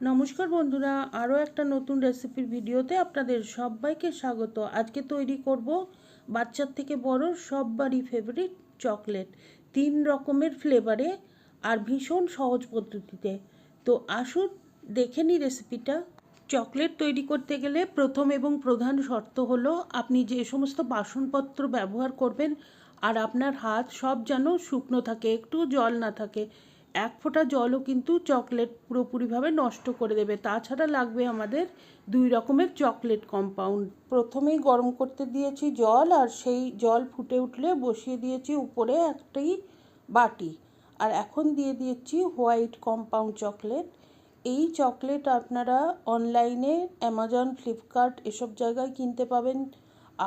নমস্কার বন্ধুরা, আরও একটা নতুন রেসিপির ভিডিওতে আপনাদের সবাইকে স্বাগত। আজকে তৈরি করব বাচ্চার থেকে বড় সববারই ফেভারিট চকলেট তিন রকমের ফ্লেভারে আর ভীষণ সহজ পদ্ধতিতে। তো আসুন, দেখে নিই রেসিপিটা চকলেট তৈরি করতে গেলে প্রথম এবং প্রধান শর্ত হলো, আপনি যে সমস্ত বাসনপত্র ব্যবহার করবেন আর আপনার হাত সব যেন শুকনো থাকে, একটু জল না থাকে এক ফোঁটা জলও কিন্তু চকলেট পুরোপুরিভাবে নষ্ট করে দেবে। তাছাড়া লাগবে আমাদের দুই রকমের চকলেট কম্পাউন্ড প্রথমেই গরম করতে দিয়েছি জল আর সেই জল ফুটে উঠলে বসিয়ে দিয়েছি উপরে একটি বাটি। আর এখন দিয়ে দিয়েছি হোয়াইট কম্পাউন্ড চকলেট। এই চকলেট আপনারা অনলাইনে, অ্যামাজন, ফ্লিপকার্ট এসব জায়গায় কিনতে পাবেন।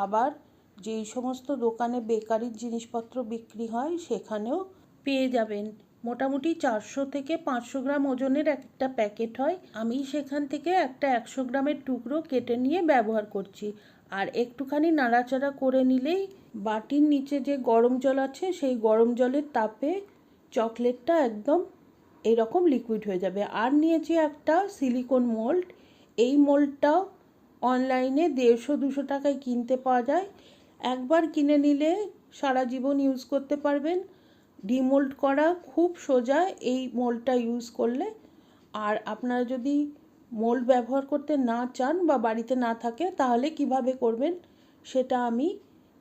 আবার যেই সমস্ত দোকানে বেকারির জিনিসপত্র বিক্রি হয় সেখানেও পেয়ে যাবেন। মোটামুটি চারশো থেকে পাঁচশো গ্রাম ওজনের একটা প্যাকেট হয়। আমি সেখান থেকে একটা একশো গ্রামের টুকরো কেটে নিয়ে ব্যবহার করছি। আর একটুখানি নাড়াচাড়া করে নিলেই বাটির নিচে যে গরম জল আছে, সেই গরম জলের তাপে চকলেটটা একদম এরকম লিকুইড হয়ে যাবে। আর নিয়েছি একটা সিলিকন মোল্ড এই মোল্ডটাও অনলাইনে দেড়শো, দুশো টাকায় কিনতে পাওয়া যায়। একবার কিনে নিলে সারা জীবন ইউজ করতে পারবেন। ডিমোল্ড করা খুব সোজা এই মোল্ডটা ইউজ করলে। আর আপনারা যদি মোল্ড ব্যবহার করতে না চান বা বাড়িতে না থাকে, তাহলে কীভাবে করবেন সেটা আমি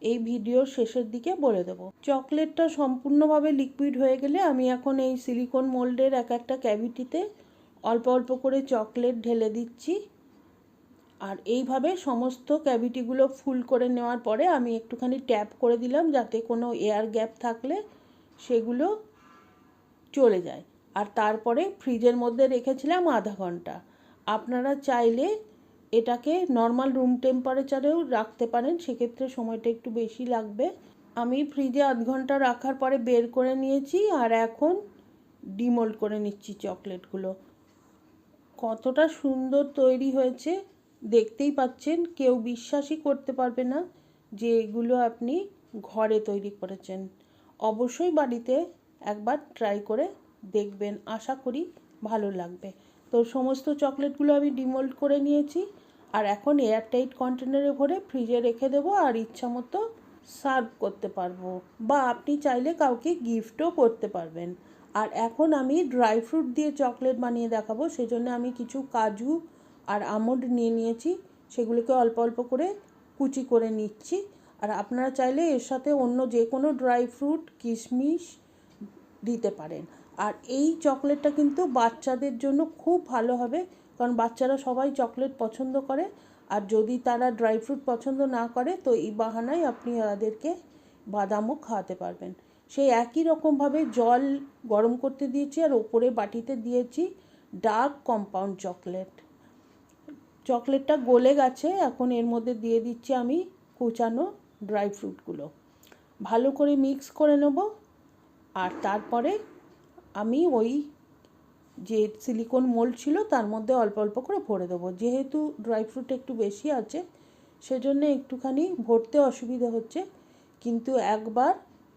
এই ভিডিওর শেষের দিকে বলে দেবো। চকলেটটা সম্পূর্ণভাবে লিকুইড হয়ে গেলে আমি এখন এই সিলিকন মোল্ডের এক একটা ক্যাভিটিতে অল্প অল্প করে চকলেট ঢেলে দিচ্ছি। আর এইভাবে সমস্ত ক্যাভিটিগুলো ফুল করে নেওয়ার পরে আমি একটুখানি ট্যাপ করে দিলাম যাতে কোনো এয়ার গ্যাপ থাকলে সেগুলো চলে যায়। আর তারপরে ফ্রিজের মধ্যে রেখেছিলাম আধা ঘণ্টা। আপনারা চাইলে এটাকে নর্মাল রুম টেম্পারেচারেও রাখতে পারেন, সেক্ষেত্রে সময়টা একটু বেশি লাগবে। আমি ফ্রিজে আধ ঘণ্টা রাখার পরে বের করে নিয়েছি আর এখন ডিমোল্ড করে নিচ্ছি চকলেটগুলো। কতটা সুন্দর তৈরি হয়েছে, দেখতেই পাচ্ছেন, কেউ বিশ্বাসই করতে পারবে না যে এগুলো আপনি ঘরে তৈরি করেছেন। অবশ্যই বাড়িতে একবার ট্রাই করে দেখবেন। আশা করি ভালো লাগবে। তো সমস্ত চকলেটগুলো আমি ডিমোল্ড করে নিয়েছি আর এখন এয়ারটাইট কন্টেনারে ভরে ফ্রিজে রেখে দেবো আর ইচ্ছা মতো সার্ভ করতে পারব। বা আপনি চাইলে কাউকে গিফটও করতে পারবেন। আর এখন আমি ড্রাই ফ্রুট দিয়ে চকলেট বানিয়ে দেখাবো। সেজন্য আমি কিছু কাজু আর আমন্ড নিয়ে নিয়েছি। সেগুলোকে অল্প অল্প করে কুচি করে নিচ্ছি। আর আপনারা চাইলে এর সাথে অন্য যে কোনো ড্রাই ফ্রুট, কিশমিশ দিতে পারেন। আর এই চকলেটটা কিন্তু বাচ্চাদের জন্য খুব ভালো হবে, কারণ বাচ্চারা সবাই চকলেট পছন্দ করে। আর যদি তারা ড্রাই ফ্রুট পছন্দ না করে, তো এই বাহানায় আপনি তাদেরকে বাদামও খাওয়াতে পারবেন। সেই একই রকমভাবে জল গরম করতে দিয়েছি আর ওপরে বাটিতে দিয়েছি ডার্ক কম্পাউন্ড চকলেট। চকলেটটা গলে গেছে, এখন এর মধ্যে দিয়ে দিচ্ছি আমি কুচানো ড্রাই ফ্রুটগুলো। ভালো করে মিক্স করে নেব আর তারপরে আমি ওই যে সিলিকন মোল্ড ছিল তার মধ্যে অল্প অল্প করে ভরে দেবো। যেহেতু ড্রাই ফ্রুট একটু বেশি আছে, সেজন্য একটুখানি ভরতে অসুবিধা হচ্ছে। কিন্তু একবার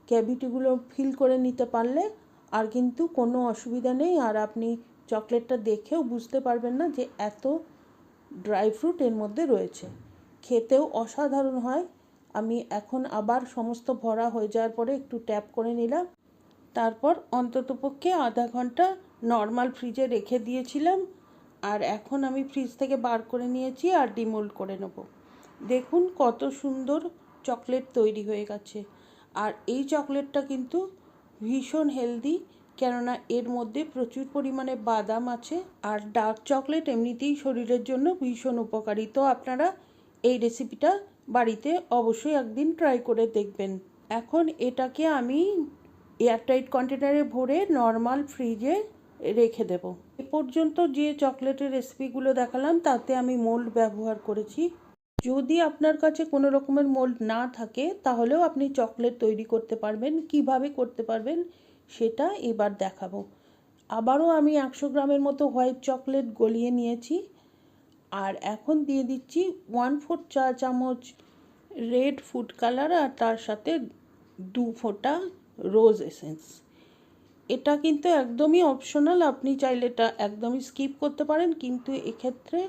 ক্যাভিটিগুলো ফিল করে নিতে পারলে আর কিন্তু কোনো অসুবিধা নেই। আর আপনি চকলেটটা দেখেও বুঝতে পারবেন না যে এত ড্রাই ফ্রুট এর মধ্যে রয়েছে। খেতেও অসাধারণ হয় আমি এখন আবার সমস্ত ভরা হয়ে যাওয়ার পরে একটু ট্যাপ করে নিলাম। তারপর অন্ততপক্ষে আধা ঘণ্টা নর্মাল ফ্রিজে রেখে দিয়েছিলাম। আর এখন আমি ফ্রিজ থেকে বার করে নিয়েছি আর ডিমোল্ড করে নেব। দেখুন কত সুন্দর চকলেট তৈরি হয়ে গেছে। আর এই চকলেটটা কিন্তু ভীষণ হেলদি, কেননা এর মধ্যে প্রচুর পরিমাণে বাদাম আছে। আর ডার্ক চকলেট এমনিতেই শরীরের জন্য ভীষণ উপকারী। তো আপনারা এই রেসিপিটা বাড়িতে অবশ্যই একদিন ট্রাই করে দেখবেন। এখন এটাকে আমি এয়ারটাইট কন্টেনারে ভরে নর্মাল ফ্রিজে রেখে দেব। এ পর্যন্ত যে চকলেটের রেসিপিগুলো দেখালাম, তাতে আমি মোল্ড ব্যবহার করেছি। যদি আপনার কাছে কোনো রকমের মোল্ড না থাকে, তাহলেও আপনি চকলেট তৈরি করতে পারবেন। কীভাবে করতে পারবেন, সেটা এবার দেখাবো। আবারও আমি একশো গ্রামের মতো হোয়াইট চকলেট গলিয়ে নিয়েছি। আর এখন দিয়ে দিচ্ছি ওয়ান ফোর চা চামচ রেড ফুড কালার আর তার সাথে দু ফোঁটা রোজ এসেন্স এটা কিন্তু একদমই অপশনাল আপনি চাইলে এটা একদমই স্কিপ করতে পারেন, কিন্তু এক্ষেত্রে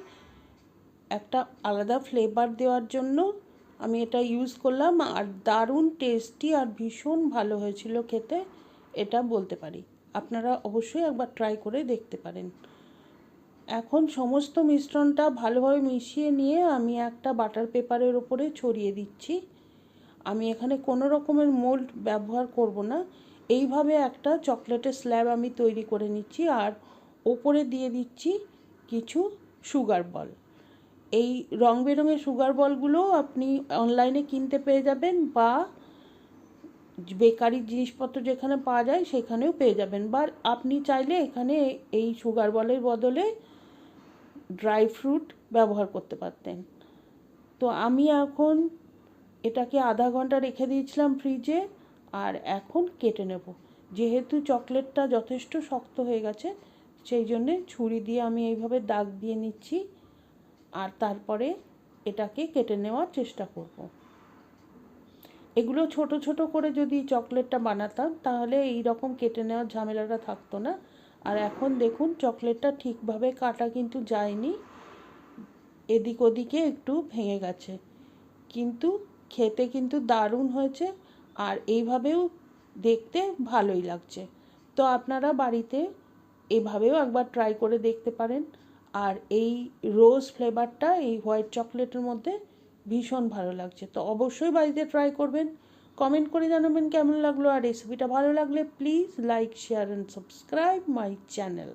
একটা আলাদা ফ্লেভার দেওয়ার জন্য আমি এটা ইউজ করলাম আর দারুণ টেস্টি আর ভীষণ ভালো হয়েছিল খেতে, এটা বলতে পারি। আপনারা অবশ্যই একবার ট্রাই করে দেখতে পারেন। এখন সমস্ত মিশ্রণটা ভালোভাবে মিশিয়ে নিয়ে আমি একটা বাটার পেপারের ওপরে ছড়িয়ে দিচ্ছি। আমি এখানে কোনো রকমের মোল্ড ব্যবহার করব না। এইভাবে একটা চকলেটের স্ল্যাব আমি তৈরি করে নিচ্ছি আর ওপরে দিয়ে দিচ্ছি কিছু সুগার বল। এই রং বেরঙের সুগার বলগুলো আপনি অনলাইনে কিনতে পেয়ে যাবেন বা বেকারির জিনিসপত্র যেখানে পাওয়া যায় সেখানেও পেয়ে যাবেন। বা আপনি চাইলে এখানে এই সুগার বলের বদলে ড্রাই ফ্রুট ব্যবহার করতে পারতেন। তো আমি এখন এটাকে আধা ঘণ্টা রেখে দিয়েছিলাম ফ্রিজে আর এখন কেটে নেব। যেহেতু চকলেটটা যথেষ্ট শক্ত হয়ে গেছে, সেই জন্যে ছুরি দিয়ে আমি এইভাবে দাগ দিয়ে নিচ্ছি আর তারপরে এটাকে কেটে নেওয়ার চেষ্টা করব। এগুলো ছোট ছোট করে যদি চকলেটটা বানাতাম, তাহলে এই রকম কেটে নেওয়ার ঝামেলাটা থাকতো না। আর এখন দেখুন, চকলেটটা ঠিকভাবে কাটা কিন্তু যায়নি। এদিক ওদিকে একটু ভেঙে গেছে। কিন্তু খেতে কিন্তু দারুণ হয়েছে আর এইভাবেও দেখতে ভালোই লাগছে। তো আপনারা বাড়িতে এভাবেও একবার ট্রাই করে দেখতে পারেন। আর এই রোজ ফ্লেভারটা এই হোয়াইট চকলেটের মধ্যে ভীষণ ভালো লাগছে। তো অবশ্যই বাড়িতে ট্রাই করবেন। কমেন্ট করে জানাবেন কেমন লাগল আর রেসিপিটা ভালো লাগলে please like, share and subscribe my channel